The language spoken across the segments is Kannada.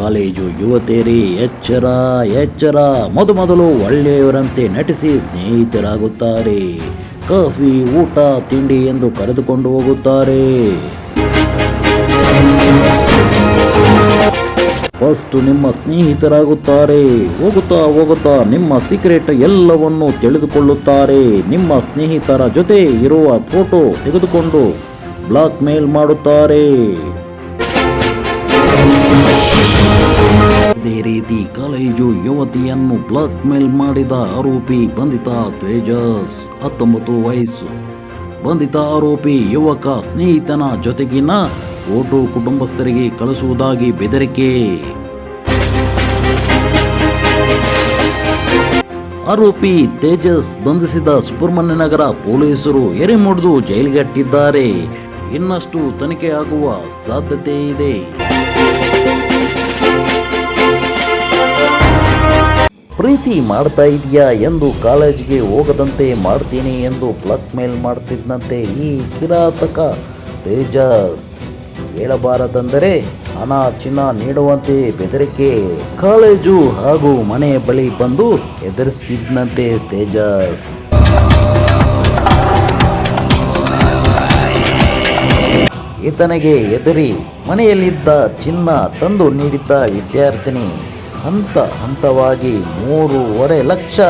ಕಾಲೇಜು ಯುವತೇರಿ ಎಚ್ಚರ ಎಚ್ಚರ. ಮೊದಲು ಮೊದಲು ಒಳ್ಳೆಯವರಂತೆ ನಟಿಸಿ ಸ್ನೇಹಿತರಾಗುತ್ತಾರೆ. ಕಾಫಿ, ಊಟ, ತಿಂಡಿ ಎಂದು ಕರೆದುಕೊಂಡು ಹೋಗುತ್ತಾರೆ. ಫಸ್ಟ್ ನಿಮ್ಮ ಸ್ನೇಹಿತರಾಗುತ್ತಾರೆ. ಹೋಗುತ್ತಾ ಹೋಗುತ್ತಾ ನಿಮ್ಮ ಸೀಕ್ರೆಟ್ ಎಲ್ಲವನ್ನು ತಿಳಿದುಕೊಳ್ಳುತ್ತಾರೆ. ನಿಮ್ಮ ಸ್ನೇಹಿತರ ಜೊತೆ ಇರುವ ಫೋಟೋ ತೆಗೆದುಕೊಂಡು ಬ್ಲಾಕ್ ಮೇಲ್ ಮಾಡುತ್ತಾರೆ. ಇದೇ ರೀತಿ ಕಾಲೇಜು ಯುವತಿಯನ್ನು ಬ್ಲಾಕ್ ಮೇಲ್ ಮಾಡಿದ ಆರೋಪಿ ಬಂಧಿತ ತೇಜಸ್ ಹತ್ತೊಂಬತ್ತು ವಯಸ್ಸು. ಬಂಧಿತ ಆರೋಪಿ ಯುವಕ ಸ್ನೇಹಿತನ ಜೊತೆಗಿನ ಓಟು ಕುಟುಂಬಸ್ಥರಿಗೆ ಕಳಿಸುವುದಾಗಿ ಬೆದರಿಕೆ. ಆರೋಪಿ ತೇಜಸ್ ಬಂಧಿಸಿದ ಸುಬ್ರಹ್ಮಣ್ಯ ನಗರ ಪೊಲೀಸರು ಎರೆಮುಡಿದು ಜೈಲಿಗಟ್ಟಿದ್ದಾರೆ. ಇನ್ನಷ್ಟು ತನಿಖೆ ಆಗುವ ಸಾಧ್ಯತೆ ಇದೆ ಪ್ರೀತಿ ಮಾಡ್ತಾ ಇದೆಯಾ ಎಂದು ಕಾಲೇಜಿಗೆ ಹೋಗದಂತೆ ಮಾಡ್ತೀನಿ ಎಂದು ಬ್ಲಾಕ್ ಮೇಲ್ ಮಾಡ್ತಿದ್ದಂತೆ ಈ ಕಿರಾತಕ ತೇಜಸ್. ಹೇಳಬಾರದೆಂದರೆ ಹಣ ಚಿನ್ನ ನೀಡುವಂತೆ ಬೆದರಿಕೆ. ಕಾಲೇಜು ಹಾಗೂ ಮನೆ ಬಳಿ ಬಂದು ಎದುರಿಸ್ತಿದ್ದಂತೆ ತೇಜಸ್. ಈತನಿಗೆ ಎದುರಿ ಮನೆಯಲ್ಲಿದ್ದ ಚಿನ್ನ ತಂದು ನೀಡಿದ್ದ ವಿದ್ಯಾರ್ಥಿನಿ. ಹಂತ ಹಂತವಾಗಿ ಮೂರುವರೆ ಲಕ್ಷ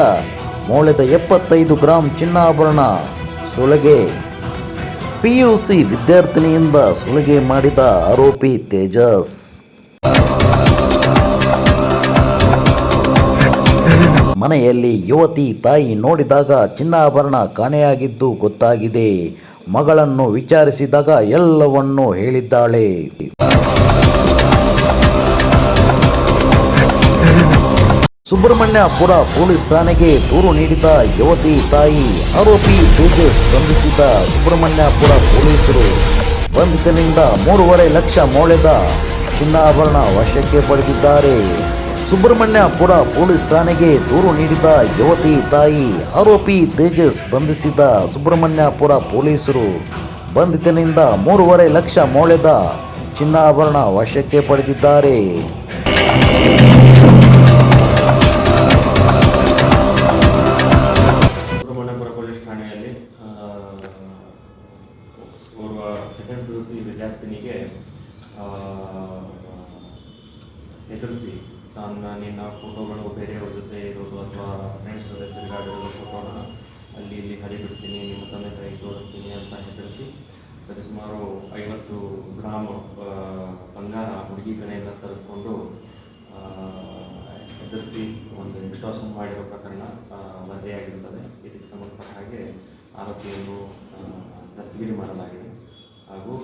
ಮೌಲ್ಯದ ಎಪ್ಪತ್ತೈದು ಗ್ರಾಂ ಚಿನ್ನಾಭರಣ ಸುಲಿಗೆ. ಪಿಯುಸಿ ವಿದ್ಯಾರ್ಥಿನಿಯಿಂದ ಸುಲಿಗೆ ಮಾಡಿದ ಆರೋಪಿ ತೇಜಸ್. ಮನೆಯಲ್ಲಿ ಯುವತಿ ತಾಯಿ ನೋಡಿದಾಗ ಚಿನ್ನಾಭರಣ ಕಾಣೆಯಾಗಿದ್ದು ಗೊತ್ತಾಗಿದೆ. ಮಗಳನ್ನು ವಿಚಾರಿಸಿದಾಗ ಎಲ್ಲವನ್ನೂ ಹೇಳಿದ್ದಾಳೆ. ಸುಬ್ರಹ್ಮಣ್ಯಪುರ ಪೊಲೀಸ್ ಠಾಣೆಗೆ ದೂರು ನೀಡಿದ ಯುವತಿ ತಾಯಿ ಆರೋಪಿ ತೇಜಸ್ ಬಂಧಿಸಿದ ಸುಬ್ರಹ್ಮಣ್ಯಪುರ ಪೊಲೀಸರು. ಬಂಧಿತನಿಂದ ಮೂರುವರೆ ಲಕ್ಷ ಮೌಲ್ಯದ ಚಿನ್ನಾಭರಣ ವಶಕ್ಕೆ ಪಡೆದಿದ್ದಾರೆ. ಸುಬ್ರಹ್ಮಣ್ಯಪುರ ಪೊಲೀಸ್ ಠಾಣೆಗೆ ದೂರು ನೀಡಿದ ಯುವತಿ ತಾಯಿ ಆರೋಪಿ ತೇಜಸ್ ಬಂಧಿಸಿದ ಸುಬ್ರಹ್ಮಣ್ಯಪುರ ಪೊಲೀಸರು. ಬಂಧಿತನಿಂದ ಮೂರುವರೆ ಲಕ್ಷ ಮೌಲ್ಯದ ಚಿನ್ನಾಭರಣ ವಶಕ್ಕೆ ಪಡೆದಿದ್ದಾರೆ. ಈ ವಿದ್ಯಾರ್ಥಿನಿಗೆ ಹೆದರಿಸಿ. ತನ್ನ ನಾನು ನಿನ್ನ ಫೋಟೋಗಳು ಬೇರೆಯವ್ರ ಜೊತೆ ಇರೋದು ಅಥವಾ ಫ್ರೆಂಡ್ಸ್ ಜೊತೆ ತಿರುಗಾಡಿರೋದು ಫೋಟೋನ ಅಲ್ಲಿ ಇಲ್ಲಿ ಹರಿಬಿಡ್ತೀನಿ ನಿಮ್ಮ ತಂದೆ ತಾಯಿ ತೋರಿಸ್ತೀನಿ ಅಂತ ಹೆದರಿಸಿ. ಸರಿಸುಮಾರು ಐವತ್ತು ಗ್ರಾಮ್ ಬಂಗಾರ ಹುಡುಗಿ ಕಡೆಯಿಂದ ತರಿಸ್ಕೊಂಡು ಹೆದರಿಸಿ ಒಂದು ಎಕ್ಸ್ಟಾರ್ಷನ್ ಮಾಡಿರೋ ಪ್ರಕರಣ ವರದಿಯಾಗಿರ್ತದೆ ಇದಕ್ಕೆ ಸಂಬಂಧಪಟ್ಟ ಹಾಗೆ ಆರೋಪಿಯನ್ನು ದಸ್ತಗಿರಿ ಮಾಡಲಾಗಿದೆ. ಹಾಗೂ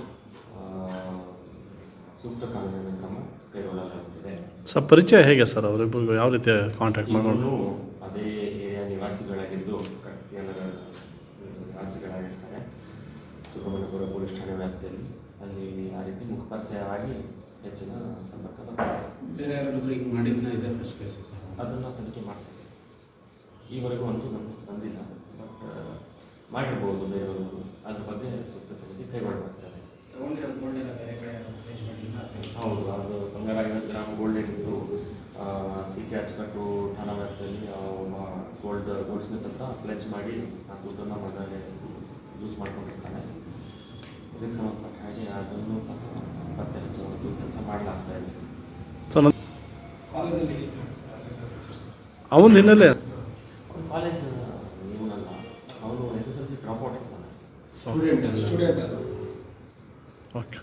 ಸೂಕ್ತ ಕಾನೂನಿನ ಕ್ರಮ ಕೈಗೊಳ್ಳಲಾಗುತ್ತಿದೆ. ಸರ್ ಪರಿಚಯ ಹೇಗೆ ಸರ್ ಅವರಿಬ್ಬರು ಯಾವ ರೀತಿ ಕಾಂಟ್ಯಾಕ್ಟ್ ಮಾಡಿಕೊಂಡು? ಅದೇ ಏರಿಯಾ ನಿವಾಸಿಗಳಾಗಿದ್ದು ಕಟ್ಟಿಯನಗರ ನಿವಾಸಿಗಳಾಗಿರ್ತಾರೆ. ಸುಬ್ರಹ್ಮಣ್ಯಪುರ ಪೊಲೀಸ್ ಠಾಣೆ ವ್ಯಾಪ್ತಿಯಲ್ಲಿ. ಅಲ್ಲಿ ಆ ರೀತಿ ಮುಖಪರಿಚಯವಾಗಿ ಹೆಚ್ಚಿನ ಸಂಪರ್ಕ ಬರ್ತದೆ ಬೇರೆ ಯಾರಾದ್ರೂ ಮಾಡಿದ್ನ ಇದೆ ಫಸ್ಟ್ ಕೇಸ್ ಸರ್ ಅದನ್ನು ತನಿಖೆ ಮಾಡ್ತೀವಿ. ಈವರೆಗೂ ಅಂತೂ ನಮ್ಗೆ ಬಂದಿಲ್ಲ. ಬಟ್ ಮಾಡಿರ್ಬೋದು ಬೇರೆಯವರು ಅದ್ರ ಬಗ್ಗೆ ಸೂಕ್ತ ಪೇಜ್ ಮಾಡಿಲ್ಲ ಹೌದು ಅದು ಬಂಗಾರ ಗ್ರಾಮ ಗೋಲ್ಡ್ ಇಟ್ಟು ಸಿ ಕೆ ಅಚ್ಚಕಟ್ಟು ಠಾಣಾ ವ್ಯಾಪ್ತಿಯಲ್ಲಿ ಗೋಲ್ಡ್ ಗೋಲ್ಡ್ ಸ್ಮಿತ್ ಅಂತ ಪ್ಲೇಸ್ ಮಾಡಿ ಆ ದುಡ್ಡನ್ನು ಮೊದಲೇ ಯೂಸ್ ಮಾಡ್ಕೊಂಡಿರ್ತಾನೆ. ಇದಕ್ಕೆ ಸಂಬಂಧಪಟ್ಟ ಹಾಗೆ ಅದನ್ನು ಸಹ ಪತ್ತೆ ಹಚ್ಚುವುದು ಕೆಲಸ ಮಾಡಲಾಗ್ತಾ ಇದೆ. ಅವನ ಹಿನ್ನೆಲೆ. College student student okay